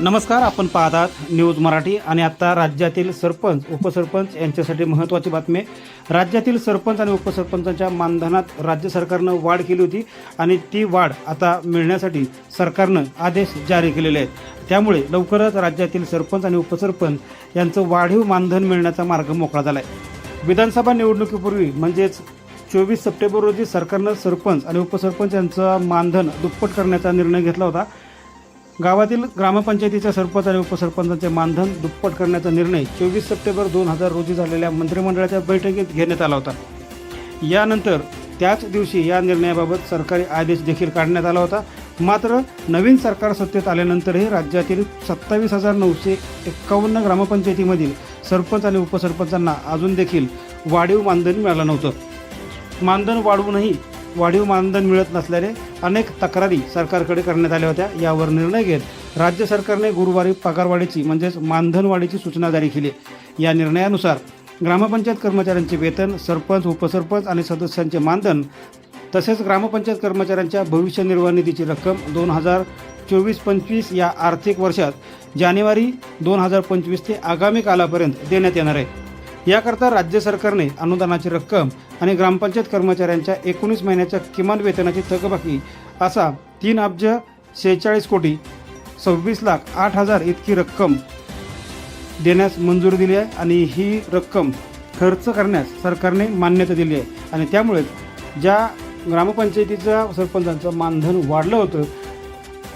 नमस्कार आपण पाहतात न्यूज मराठी आणि आता राज्यातील सरपंच उपसरपंच यांच्यासाठी महत्त्वाची बातमी. आहे. राज्यातील सरपंच आणि उपसरपंचांच्या मानधनात राज्य सरकारनं वाढ केली होती आणि ती वाढ आता मिळण्यासाठी सरकारनं आदेश जारी केलेले आहेत. त्यामुळे लवकरच राज्यातील सरपंच आणि उपसरपंच यांचं वाढीव मानधन मिळण्याचा मार्ग मोकळा झाला आहे विधानसभा निवडणुकीपूर्वी म्हणजेच चोवीस सप्टेंबर रोजी सरकारनं सरपंच आणि उपसरपंच यांचं मानधन दुप्पट करण्याचा निर्णय घेतला होता. गावातील ग्रामपंचायतीच्या सरपंच आणि उपसरपंचांचे मानधन दुप्पट करण्याचा निर्णय चोवीस सप्टेंबर दोन हजार रोजी झालेल्या मंत्रिमंडळाच्या बैठकीत घेण्यात आला होता. यानंतर त्याच दिवशी या निर्णयाबाबत सरकारी आदेश देखील काढण्यात आला होता. मात्र नवीन सरकार सत्तेत आल्यानंतरही राज्यातील सत्तावीस हजार नऊशे एक्कावन्न ग्रामपंचायतीमधील सरपंच आणि उपसरपंचांना अजून देखील वाढीव मानधन मिळालं नव्हतं. मानधन वाढवूनही वाढीव मानधन मिळत नसल्याने अनेक तक्रारी सरकारकडे करण्यात आल्या होत्या. यावर निर्णय घेत राज्य सरकारने गुरुवारी पगारवाढीची म्हणजेच मानधन वाढीची सूचना जारी केली. या निर्णयानुसार ग्रामपंचायत कर्मचाऱ्यांचे वेतन सरपंच उपसरपंच आणि सदस्यांचे मानधन तसेच ग्रामपंचायत कर्मचाऱ्यांच्या भविष्य निर्वाह निधीची रक्कम दोन हजार चोवीस पंचवीस या आर्थिक वर्षात जानेवारी दोन हजार पंचवीस ते आगामी कालापर्यंत देण्यात येणार आहे. याकरता राज्य सरकारने अनुदानाची रक्कम आणि ग्रामपंचायत कर्मचाऱ्यांच्या एकोणीस महिन्याच्या किमान वेतनाची थकबाकी असा तीन अब्ज शेहेचाळीस कोटी सव्वीस लाख आठ हजार इतकी रक्कम देण्यास मंजुरी दिली आहे आणि ही रक्कम खर्च करण्यास सरकारने मान्यता दिली आहे. आणि त्यामुळे ज्या ग्रामपंचायतीच्या सरपंचांचं मानधन वाढलं होतं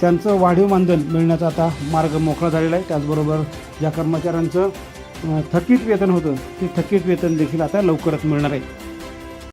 त्यांचं वाढीव मानधन मिळण्याचा आता मार्ग मोकळा झालेला आहे. त्याचबरोबर ज्या कर्मचाऱ्यांचं थकीत वेतन होतं ते थकीत वेतन देखील आता लवकरच मिळणार आहे.